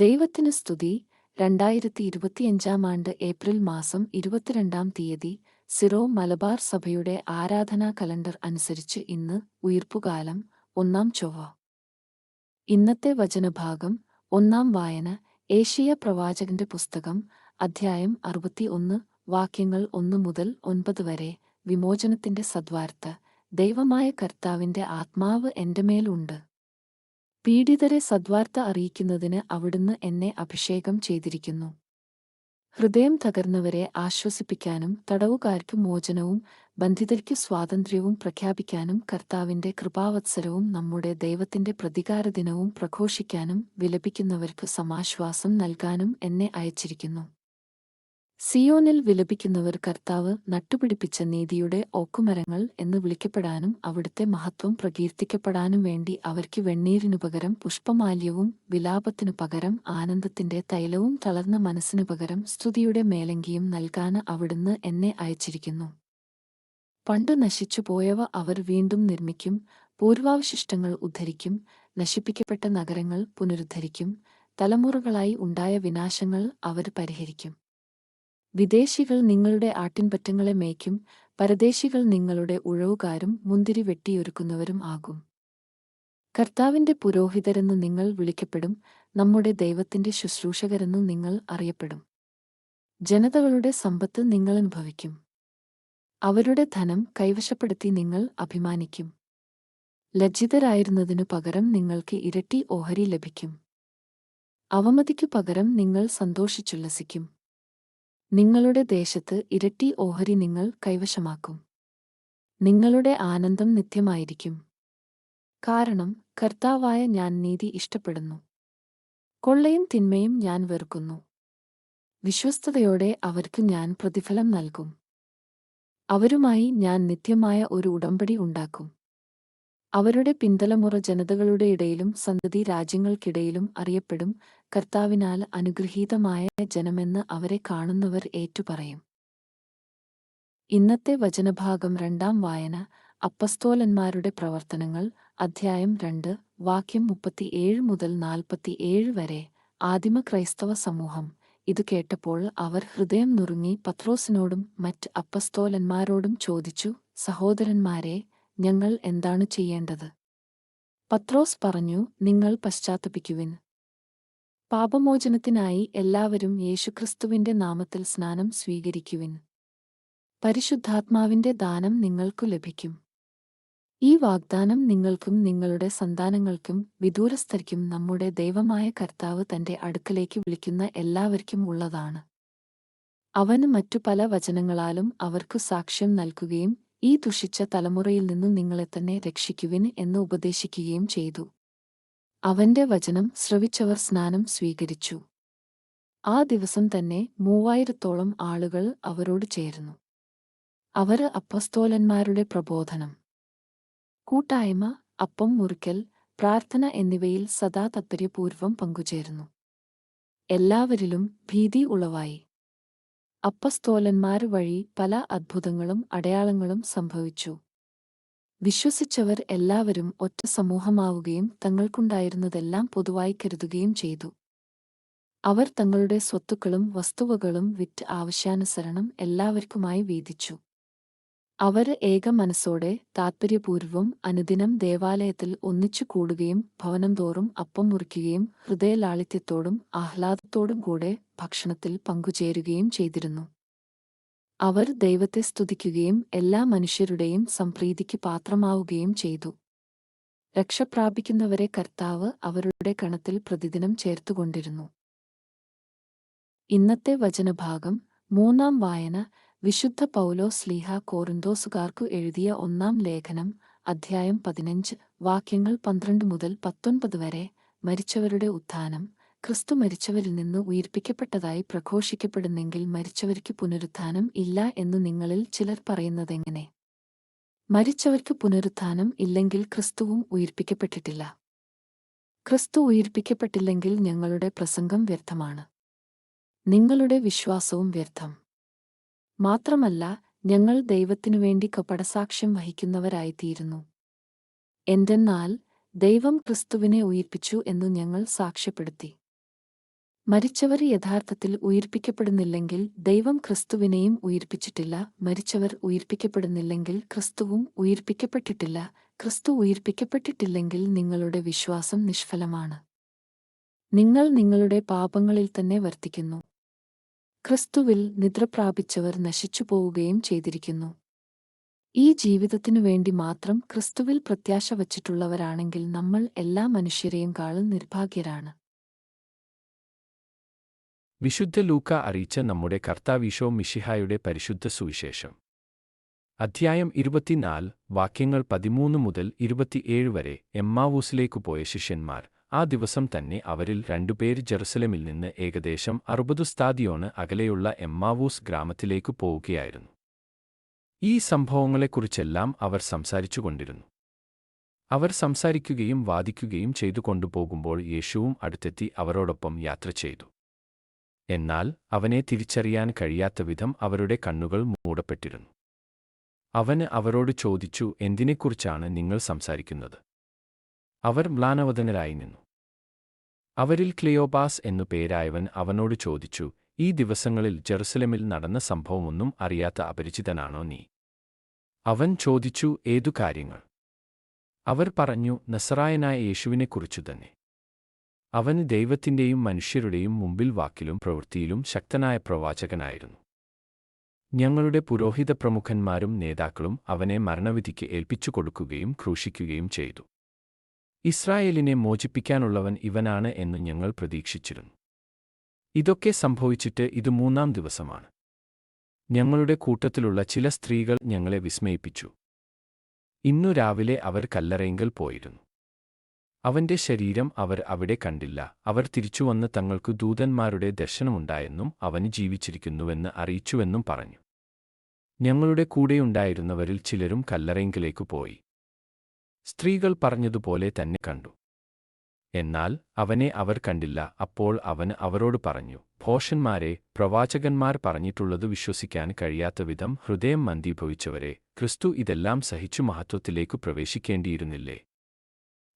ദൈവത്തിന് സ്തുതി. രണ്ടായിരത്തി ഇരുപത്തിയഞ്ചാം ആണ്ട് ഏപ്രിൽ മാസം ഇരുപത്തിരണ്ടാം തീയതി സിറോ മലബാർ സഭയുടെ ആരാധനാ കലണ്ടർ അനുസരിച്ച് ഇന്ന് ഉയർപ്പുകാലം ഒന്നാം ചൊവ്വ. ഇന്നത്തെ വചനഭാഗം ഒന്നാം വായന ഏഷ്യ പ്രവാചകന്റെ പുസ്തകം അധ്യായം അറുപത്തിയൊന്ന് വാക്യങ്ങൾ ഒന്ന് മുതൽ ഒൻപത് വരെ വിമോചനത്തിന്റെ സദ്വാർത്ത ദൈവമായ കർത്താവിന്റെ ആത്മാവ് എന്റെ മേലുണ്ട്. പീഡിതരെ സദ്വാർത്ത അറിയിക്കുന്നതിന് അവിടുന്ന് എന്നെ അഭിഷേകം ചെയ്തിരിക്കുന്നു. ഹൃദയം തകർന്നവരെ ആശ്വസിപ്പിക്കാനും തടവുകാർക്ക് മോചനവും ബന്ധിതർക്ക് സ്വാതന്ത്ര്യവും പ്രഖ്യാപിക്കാനും കർത്താവിന്റെ കൃപാവത്സരവും നമ്മുടെ ദൈവത്തിന്റെ പ്രതികാരദിനവും പ്രഘോഷിക്കാനും വിലപിക്കുന്നവർക്ക് സമാശ്വാസം നൽകാനും എന്നെ അയച്ചിരിക്കുന്നു. സിയോനിൽ വിലപിക്കുന്നവർ കർത്താവ് നട്ടുപിടിപ്പിച്ച നീതിയുടെ ഓക്കുമരങ്ങൾ എന്ന് വിളിക്കപ്പെടാനും അവിടുത്തെ മഹത്വം പ്രകീർത്തിക്കപ്പെടാനും വേണ്ടി അവർക്ക് വെണ്ണീരിനു പകരം പുഷ്പമാല്യവും വിലാപത്തിനു പകരം ആനന്ദത്തിന്റെ തൈലവും തളർന്ന മനസ്സിനു പകരം സ്തുതിയുടെ മേലങ്കിയും നൽകാന് അവിടുന്ന് എന്നെ അയച്ചിരിക്കുന്നു. പണ്ട് നശിച്ചുപോയവ അവർ വീണ്ടും നിർമ്മിക്കും പൂർവാവശിഷ്ടങ്ങൾ ഉദ്ധരിക്കും നശിപ്പിക്കപ്പെട്ട നഗരങ്ങൾ പുനരുദ്ധരിക്കും തലമുറകളായി ഉണ്ടായ വിനാശങ്ങൾ അവർ പരിഹരിക്കും. വിദേശികൾ നിങ്ങളുടെ ആട്ടിൻപറ്റങ്ങളെ മേയ്ക്കും പരദേശികൾ നിങ്ങളുടെ ഉഴവുകാരും മുന്തിരി വെട്ടിയൊരുക്കുന്നവരും ആകും. കർത്താവിന്റെ പുരോഹിതരെന്ന് നിങ്ങൾ വിളിക്കപ്പെടും നമ്മുടെ ദൈവത്തിന്റെ ശുശ്രൂഷകരെന്ന് നിങ്ങൾ അറിയപ്പെടും. ജനതകളുടെ സമ്പത്ത് നിങ്ങൾ അനുഭവിക്കും. അവരുടെ ധനം കൈവശപ്പെടുത്തി നിങ്ങൾ അഭിമാനിക്കും. ലജ്ജിതരായിരുന്നതിനു പകരം നിങ്ങൾക്ക് ഇരട്ടി ഓഹരി ലഭിക്കും. അവമതിക്കു പകരം നിങ്ങൾ സന്തോഷിച്ചുല്ലസിക്കും. നിങ്ങളുടെ ദേശത്ത് ഇരട്ടി ഓഹരി നിങ്ങൾ കൈവശമാക്കും. നിങ്ങളുടെ ആനന്ദം നിത്യമായിരിക്കും. കാരണം കർത്താവായ ഞാൻ നീതി ഇഷ്ടപ്പെടുന്നു. കൊള്ളയും തിന്മയും ഞാൻ വെറുക്കുന്നു. വിശ്വസ്തയോടെ അവർക്ക് ഞാൻ പ്രതിഫലം നൽകും. അവരുമായി ഞാൻ നിത്യമായ ഒരു ഉടമ്പടി ഉണ്ടാക്കും. അവരുടെ പിന്തലമുറ ജനതകളുടെ ഇടയിലും സന്തതി രാജ്യങ്ങൾക്കിടയിലും അറിയപ്പെടും. കർത്താവിനാൽ അനുഗ്രഹീതമായ ജനമെന്ന് അവരെ കാണുന്നവർ ഏറ്റുപറയും. ഇന്നത്തെ വചനഭാഗം രണ്ടാം വായന അപ്പസ്തോലന്മാരുടെ പ്രവർത്തനങ്ങൾ അധ്യായം രണ്ട് വാക്യം മുപ്പത്തിയേഴ് മുതൽ നാൽപ്പത്തിയേഴ് വരെ. ആദിമ ക്രൈസ്തവ സമൂഹം ഇത് കേട്ടപ്പോൾ അവർ ഹൃദയം നുറുങ്ങി പത്രോസിനോടും മറ്റ് അപ്പസ്തോലന്മാരോടും ചോദിച്ചു സഹോദരന്മാരെ ഞങ്ങൾ എന്താണ് ചെയ്യേണ്ടത്? പത്രോസ് പറഞ്ഞു നിങ്ങൾ പശ്ചാത്തപിക്കുവിൻ. പാപമോചനത്തിനായി എല്ലാവരും യേശുക്രിസ്തുവിന്റെ നാമത്തിൽ സ്നാനം സ്വീകരിക്കുവിൻ. പരിശുദ്ധാത്മാവിന്റെ ദാനം നിങ്ങൾക്കു ലഭിക്കും. ഈ വാഗ്ദാനം നിങ്ങൾക്കും നിങ്ങളുടെ സന്താനങ്ങൾക്കും വിദൂരസ്ഥർക്കും നമ്മുടെ ദൈവമായ കർത്താവ് തന്റെ അടുക്കലേക്ക് വിളിക്കുന്ന എല്ലാവർക്കും ഉള്ളതാണ്. അവന് മറ്റു പല വചനങ്ങളാലും അവർക്കു സാക്ഷ്യം നൽകുകയും ഈ ദുഷിച്ച തലമുറയിൽ നിന്നും നിങ്ങളെ തന്നെ രക്ഷിക്കുവിൻ എന്ന് ഉപദേശിക്കുകയും ചെയ്തു. അവന്റെ വചനം ശ്രവിച്ചവർ സ്നാനം സ്വീകരിച്ചു. ആ ദിവസം തന്നെ മൂവായിരത്തോളം ആളുകൾ അവരോട് ചേരുന്നു അവർ അപ്പസ്തോലന്മാരുടെ പ്രബോധനം. കൂട്ടായ്മ അപ്പം മുറിക്കൽ പ്രാർത്ഥന എന്നിവയിൽ സദാ താത്പര്യപൂർവം പങ്കുചേരുന്നു എല്ലാവരിലും ഭീതി ഉളവായി. അപ്പസ്തോലന്മാർ വഴി പല അത്ഭുതങ്ങളും അടയാളങ്ങളും സംഭവിച്ചു. വിശ്വസിച്ചവർ എല്ലാവരും ഒറ്റ സമൂഹമാവുകയും തങ്ങൾക്കുണ്ടായിരുന്നതെല്ലാം പൊതുവായി കരുതുകയും ചെയ്തു. അവർ തങ്ങളുടെ സ്വത്തുക്കളും വസ്തുവകളും വിറ്റ് ആവശ്യാനുസരണം എല്ലാവർക്കുമായി വീതിച്ചു. അവർ ഏക മനസ്സോടെ താത്പര്യപൂർവം അനുദിനം ദേവാലയത്തിൽ ഒന്നിച്ചു കൂടുകയും ഭവനം തോറും അപ്പം മുറിക്കുകയും ഹൃദയലാളിത്യത്തോടും ആഹ്ലാദത്തോടും കൂടെ ഭക്ഷണത്തിൽ പങ്കുചേരുകയും ചെയ്തിരുന്നു. അവർ ദൈവത്തെ സ്തുതിക്കുകയും എല്ലാ മനുഷ്യരുടെയും സംപ്രീതിക്ക് പാത്രമാവുകയും ചെയ്തു. രക്ഷപ്രാപിക്കുന്നവരെ കർത്താവ് അവരുടെ കണത്തിൽ പ്രതിദിനം ചേർത്തുകൊണ്ടിരുന്നു. ഇന്നത്തെ വചനഭാഗം മൂന്നാം വായന വിശുദ്ധ പൗലോ സ്ലീഹ കോറിന്തോസുകാർക്കു എഴുതിയ ഒന്നാം ലേഖനം അധ്യായം പതിനഞ്ച് വാക്യങ്ങൾ പന്ത്രണ്ട് മുതൽ പത്തൊൻപത് വരെ മരിച്ചവരുടെ ഉത്ഥാനം. ക്രിസ്തു മരിച്ചവരിൽ നിന്ന് ഉയർപ്പിക്കപ്പെട്ടതായി പ്രഘോഷിക്കപ്പെടുന്നെങ്കിൽ മരിച്ചവർക്ക് പുനരുത്ഥാനം ഇല്ല എന്ന് നിങ്ങളിൽ ചിലർ പറയുന്നതെങ്ങനെ? മരിച്ചവർക്ക് പുനരുത്ഥാനം ഇല്ലെങ്കിൽ ക്രിസ്തുവും ഉയർപ്പിക്കപ്പെട്ടിട്ടില്ല. ക്രിസ്തു ഉയർപ്പിക്കപ്പെട്ടില്ലെങ്കിൽ ഞങ്ങളുടെ പ്രസംഗം വ്യർത്ഥമാണ്. നിങ്ങളുടെ വിശ്വാസവും വ്യർത്ഥം. മാത്രമല്ല ഞങ്ങൾ ദൈവത്തിനു വേണ്ടി കപടസാക്ഷ്യം വഹിക്കുന്നവരായിത്തീരുന്നു. എന്തെന്നാൽ ദൈവം ക്രിസ്തുവിനെ ഉയിർപ്പിച്ചു എന്നു ഞങ്ങൾ സാക്ഷ്യപ്പെടുത്തി. മരിച്ചവർ യഥാർത്ഥത്തിൽ ഉയിർപ്പിക്കപ്പെടുന്നില്ലെങ്കിൽ ദൈവം ക്രിസ്തുവിനെയും ഉയിർപ്പിച്ചിട്ടില്ല മരിച്ചവർ ഉയിർപ്പിക്കപ്പെടുന്നില്ലെങ്കിൽ ക്രിസ്തുവും ഉയിർപ്പിക്കപ്പെട്ടിട്ടില്ല ക്രിസ്തു ഉയിർപ്പിക്കപ്പെട്ടിട്ടില്ലെങ്കിൽ നിങ്ങളുടെ വിശ്വാസം നിഷ്ഫലമാണ്. നിങ്ങൾ നിങ്ങളുടെ പാപങ്ങളിൽ തന്നെ വർത്തിക്കുന്നു. ക്രിസ്തുവിൽ നിദ്രപ്രാപിച്ചവർ നശിച്ചു പോവുകയും ചെയ്തിരിക്കുന്നു. ഈ ജീവിതത്തിനു വേണ്ടി മാത്രം ക്രിസ്തുവിൽ പ്രത്യാശ വച്ചിട്ടുള്ളവരാണെങ്കിൽ നമ്മൾ എല്ലാ മനുഷ്യരെയും കാളും നിർഭാഗ്യരാണ്. വിശുദ്ധ ലൂക്ക അറിയിച്ച നമ്മുടെ കർത്താവീശോ മിഷിഹായുടെ പരിശുദ്ധ സുവിശേഷം. അധ്യായം ഇരുപത്തിനാല് വാക്യങ്ങൾ പതിമൂന്ന് മുതൽ ഇരുപത്തിയേഴ് വരെ എമ്മാവൂസിലേക്കു പോയ ശിഷ്യന്മാർ ആ ദിവസം തന്നെ അവരിൽ രണ്ടുപേർ ജെറുസലമിൽ നിന്ന് ഏകദേശം അറുപതു സ്താദിയോണ് അകലെയുള്ള എമ്മാവൂസ് ഗ്രാമത്തിലേക്കു പോവുകയായിരുന്നു. ഈ സംഭവങ്ങളെക്കുറിച്ചെല്ലാം അവർ സംസാരിച്ചുകൊണ്ടിരുന്നു. അവർ സംസാരിക്കുകയും വാദിക്കുകയും ചെയ്തു കൊണ്ടുപോകുമ്പോൾ യേശുവും അടുത്തെത്തി അവരോടൊപ്പം യാത്ര ചെയ്തു. എന്നാൽ അവനെ തിരിച്ചറിയാൻ കഴിയാത്ത വിധം അവരുടെ കണ്ണുകൾ മൂടപ്പെട്ടിരുന്നു. അവന് അവരോട് ചോദിച്ചു എന്തിനെക്കുറിച്ചാണ് നിങ്ങൾ സംസാരിക്കുന്നത്? അവർ മ്ലാനവദനരായി നിന്നു. അവരിൽ ക്ലിയോബാസ് എന്നു പേരായവൻ അവനോട് ചോദിച്ചു ഈ ദിവസങ്ങളിൽ ജെറുസലമിൽ നടന്ന സംഭവമൊന്നും അറിയാത്ത അപരിചിതനാണോ നീ? അവൻ ചോദിച്ചു ഏതു കാര്യങ്ങൾ? അവർ പറഞ്ഞു നസറായനായ യേശുവിനെക്കുറിച്ചു തന്നെ. അവന് ദൈവത്തിന്റെയും മനുഷ്യരുടെയും മുമ്പിൽ വാക്കിലും പ്രവൃത്തിയിലും ശക്തനായ പ്രവാചകനായിരുന്നു. ഞങ്ങളുടെ പുരോഹിത പ്രമുഖന്മാരും നേതാക്കളും അവനെ മരണവിധിക്ക് ഏൽപ്പിച്ചു കൊടുക്കുകയും ക്രൂശിക്കുകയും ചെയ്തു. ഇസ്രായേലിനെ മോചിപ്പിക്കാനുള്ളവൻ ഇവനാണ് എന്ന് ഞങ്ങൾ പ്രതീക്ഷിച്ചിരുന്നു. ഇതൊക്കെ സംഭവിച്ചിട്ട് ഇത് മൂന്നാം ദിവസമാണ്. ഞങ്ങളുടെ കൂട്ടത്തിലുള്ള ചില സ്ത്രീകൾ ഞങ്ങളെ വിസ്മയിപ്പിച്ചു. ഇന്നു രാവിലെ അവർ കല്ലറയെങ്കിൽ പോയിരുന്നു. അവന്റെ ശരീരം അവർ അവിടെ കണ്ടില്ല. അവർ തിരിച്ചുവന്ന് തങ്ങൾക്ക് ദൂതന്മാരുടെ ദർശനമുണ്ടായെന്നും അവന് ജീവിച്ചിരിക്കുന്നുവെന്ന് അറിയിച്ചുവെന്നും പറഞ്ഞു. ഞങ്ങളുടെ കൂടെയുണ്ടായിരുന്നവരിൽ ചിലരും കല്ലറയെങ്കിലേക്കു പോയി. സ്ത്രീകൾ പറഞ്ഞതുപോലെ തന്നെ കണ്ടു. എന്നാൽ അവനെ അവർ കണ്ടില്ല. അപ്പോൾ അവന് അവരോട് പറഞ്ഞു ഭോഷന്മാരെ പ്രവാചകന്മാർ പറഞ്ഞിട്ടുള്ളത് വിശ്വസിക്കാൻ കഴിയാത്ത വിധം ഹൃദയം മന്ദീഭവിച്ചവരെ ക്രിസ്തു ഇതെല്ലാം സഹിച്ചു മഹത്വത്തിലേക്കു പ്രവേശിക്കേണ്ടിയിരുന്നില്ലേ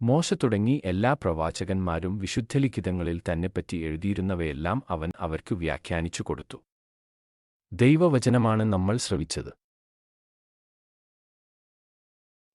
മോശ തുടങ്ങി എല്ലാ പ്രവാചകന്മാരും വിശുദ്ധലിഖിതങ്ങളിൽ തന്നെപ്പറ്റി എഴുതിയിരുന്നവയെല്ലാം അവൻ അവർക്ക് വ്യാഖ്യാനിച്ചു കൊടുത്തു. ദൈവവചനമാണ് നമ്മൾ ശ്രവിച്ചത്.